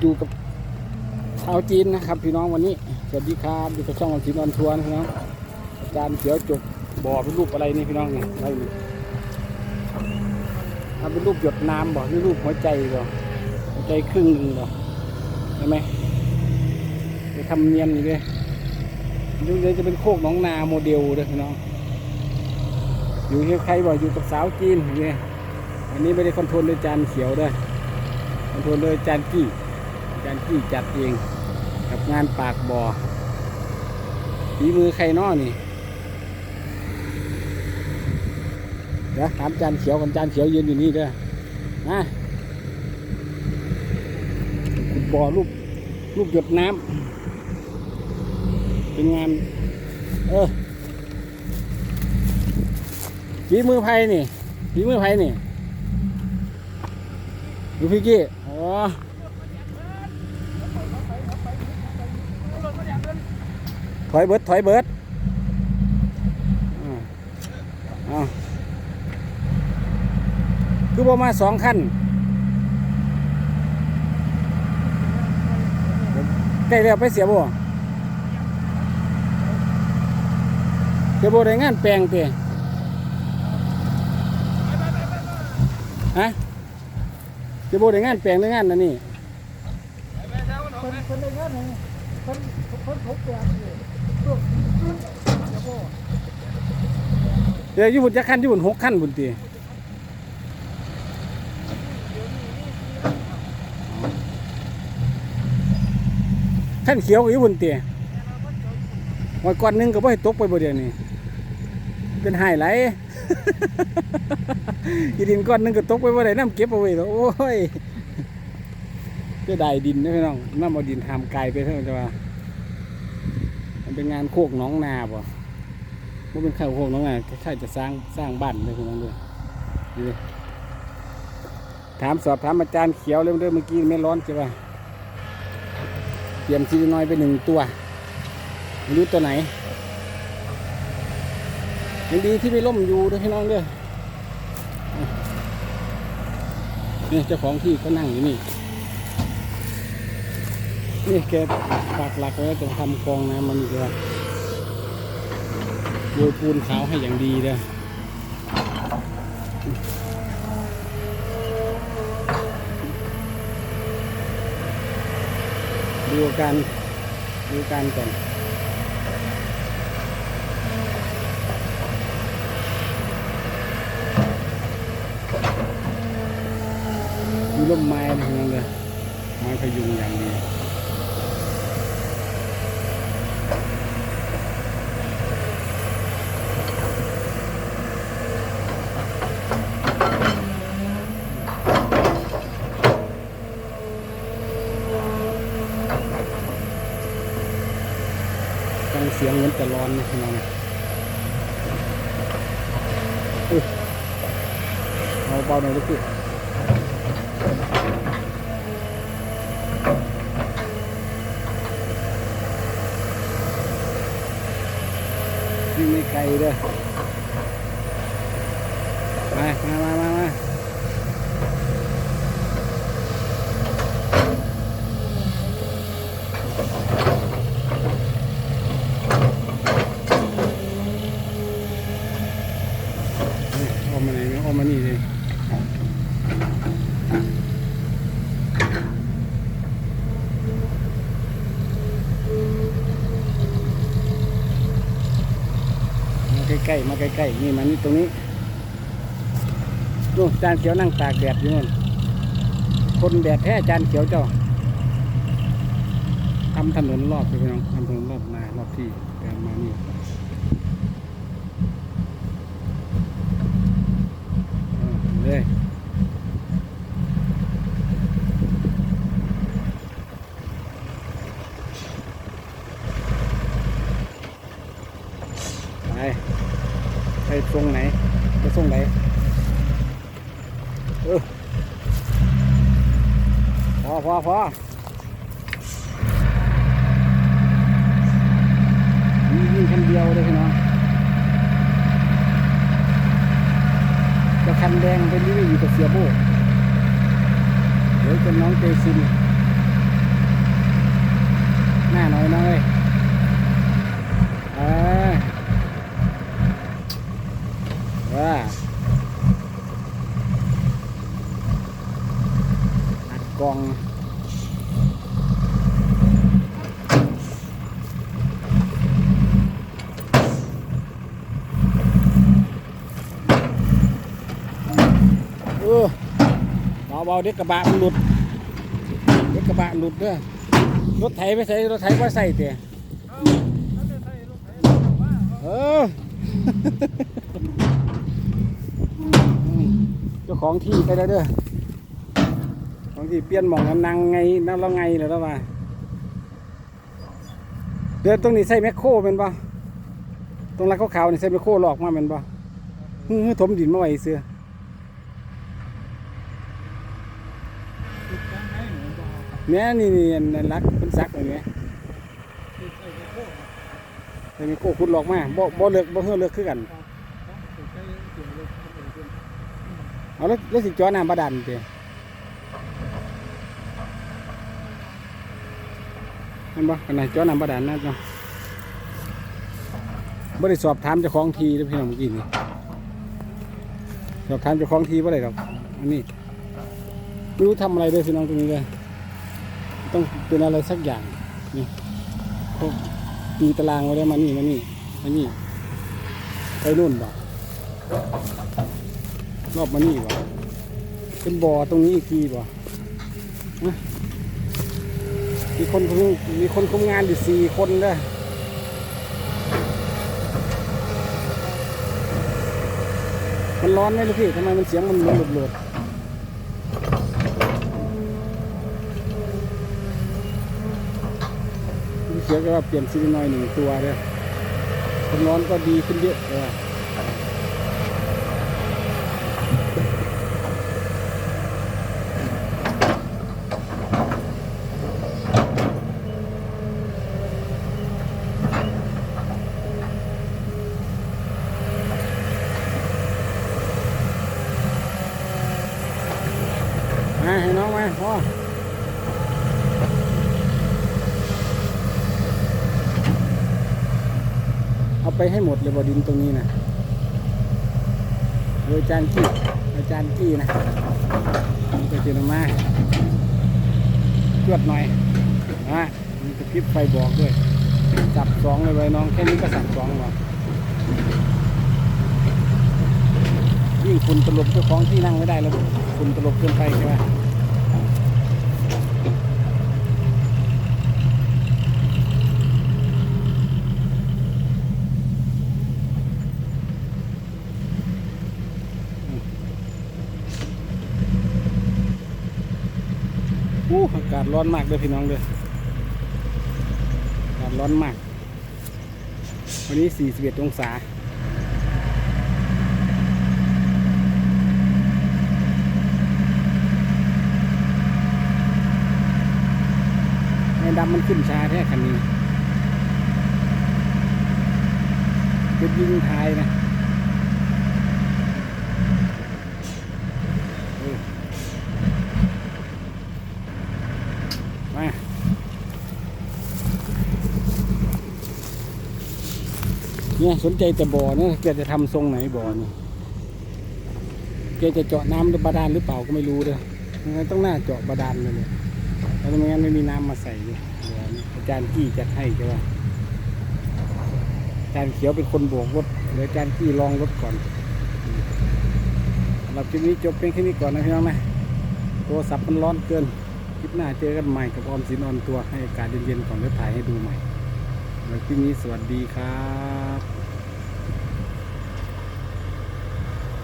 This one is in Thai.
อยู่กับชาวจีนนะครับ พี่น้องวันนี้ สวัสดีครับอยู่กับช่องวันจีนออนทัวร์นะพี่น้องอาจารย์เขียวจกบ่อเป็นรูปอะไรนี่พี่น้องเนี่ยอะไรนี่ทำเป็นรูปหยดน้ำบ่หรือรูปหัวใจบ่หัวใจครึ่งหนึ่งบ่ใช่ไหมจะทำเนียนอยู่เลยดูเลยจะเป็นโคกหนองนาโมเดลเลยพี่น้องอยู่ที่ใครบอกอยู่กับสาวจีนเนี่ยวันนี้ไม่ได้คอนโทรลโดยจานเขียวด้วย คอนโทรลยจานกี้จานกี้จัดเองกับงานปากบ่อฝีมือใครน้อนี่เดี๋ยวถามจานเขียวกันจานเขียวยืนอยู่นี่เด้อนะขุดบ่อรูปรูปหยดน้ำเป็นงาน เออฝีมือไผ่นี่ฝีมือไผ่นี่ดูพี่กี้ ถอยเบิดถอยเบิดอ่าเอาคือประมาณสองขั้นใกล้แล้วไปเสียบ่เสียบ่ได้งานแปลงเตะฮะ จะโบได้งานแปลงหรืองานนั่นนี่คนคนในงานนี่คนคนพบแปลงนี่พวกเดี๋ยวพ่อเดี๋ยวอยู่บนจะขั้นอยู่บนหกขั้นบนตีขั้นเขียวก็อยู่บนเตียวันก่อนหนึงก็บ่ให้ตกไปบ่เดียวนี้เป็นหายไหล อีดินก้อนนึงก็ตกไปบ่าไดน้ำเก็บเอาไว้แล้วโอ้ยจะได้ดินนะพี่น้องน้ำเอาดินทำไกายไปเท่านั้นจะว่ามันเป็นงานโคกน้องนาบ่มันเป็นข้าวโคกน้องนาคล้าจะสร้างสร้างบ้านเลยพี่น้องด้วยนี่ถามสอบถามอาจารย์เขียวเรื่องเรื่องเมื่อกี้ไม่ร้อนใช่ป่ะเตรียมซีน้อยไปหนึ่งตัวรู้ตัวไหนยังดีที่ไม่ล่มอยู่ด้วยพี่น้องด้วย นี่เจ้าของที่ก็นั่งอยู่นี่ นี่แกปักหลักไว้วจะทำกองน้ำมันจะโรยปูนขาวให้อย่างดีเลยดูการดูการก่อน ดูร่มไม้นะพี่น้องเลยไม้พยุงอย่างดีฟังเสียงเหมือนจะร้อนนะพี่น้องอุ๊ยเอาเบาหน่อยลูกพี่ วิ่งไม่ไกลเลยมามามามามานี่เอามาไหนเนี่ยเอามานี่เลยมา ใกล้ๆมาใกล้ๆนี่มานี่ตรงนี้นู่จานเขียวนั่งตากแดดอยู่นู่นคนแดดแท้จานเขียวเจ้าทำถนนรอบไปน้องทำถนนรอบนารอบที่เดินมานี่ พอพอพอมีวิ่งคันเดียวเลยพี่น้องจะคันแดงเป็นวิ่งอยู่กับเสียโบเดี๋ยวจะน้องเตซินหน้าหน่อยน้อยเออ เบาเด็กกระบะมันหลุดเด็กกระบะหลุดเด้อรถไถไปใส่รถไถว่ใส่เตะเออเจ้าของที่ไปแล้วเด้อของที่เปลี่ยนหมองน้ำนังไงนั่นเราไงแล้วว่าเดี๋ยวตรงนี้ใส่แมคโครเป็นปะตรงรักขาวๆนี่ใส่แมคโครหลอกมาเป็นปะฮึ่มถมดินมาไว้เสือ แม่นี่นี่นนั้นรักเป็นซักเลยไหมใส่ไมโครขุดหลอกมาบ่บ่เลือกบ่เฮือเลือกคือกันเอาแล้วแล้วสิจ่อน้ำบาดาลเด้เห็นบ่ขนาดจ่อน้ำบาดาลนะเนาะบ่ได้สอบถามเจ้าของทีเด้อพี่น้องเมื่อกี้นี่สอบถามเจ้าของทีบ่ได้หรอกอันนี้ไม่รู้ทำอะไรด้วยพี่น้องตรงนี้เลย ต้องเป็นอะไรสักอย่างนี่ตีตารางไว้แล้วมานี่มานี่มานี่ไปนู่นบ่รอบมานี่บ่เป็นบ่อตรงนี้อีกทีบ่มีคนมมีคนคุมงานอยู่สี่คนเด้อมันร้อนไหมลูกพี่ทำไมมันเสียงมันมันหลุดหลุดียก็ว่าเปลี่ยนซิลินอยหนึ่งตัวเด้อคนร้อนก็ดีขึ้นเยอะเออมาให้น้องมพ่อเอา ไปให้หมดเลยบดินตรงนี้นะโดยอาจารย์กี้อาจารย์กี้นะนี่ก็จะนำมาจวดหน่อยนะมีกระพริบไฟบอกด้วยจับสองเลยไว้น้องแค่นี้ก็สั่งสองหรอยิ่งฝุ่นตลบเจ้าของที่นั่งไม่ได้แล้วฝุ่นตลบเกินไปใช่ไหม อู้อากาศร้อนมากเลยพี่น้องเลยอากาศร้อนมาก วันนี้ 41 องศาไอ้ดำมันขึ้นชาแท้คันนี้เป็นยิงท้ายนะเออมา เนี่ยสนใจแต่บ่อเนี่ยแกจะทำทรงไหนบ่อนี่แกจะเจาะน้ำหรือบาดาลหรือเปล่าก็ไม่รู้เลยงั้นต้องหน้าเจาะบาดาลเลยเลยแล้วไม่งั้นไม่มีน้ำมาใส่เลยเดี๋ยอาจารย์กี้จัดให้ใช่ป่ะอาจารย์เขียวเป็นคนโบกรถเดี๋ยวอาจารย์กี้ลองรถก่อนสำหรับคลิปนี้จบเป็นแค่นี้ก่อนนะพี่น้องนะโทรศัพท์มันร้อนเกิน คลิปหน้าเจอกันใหม่กับออมสินออนตัวให้อากาศเย็นๆก่อนแล้วถ่ายให้ดูใหม่ สำหรับคลิปนี้สวัสดีครับ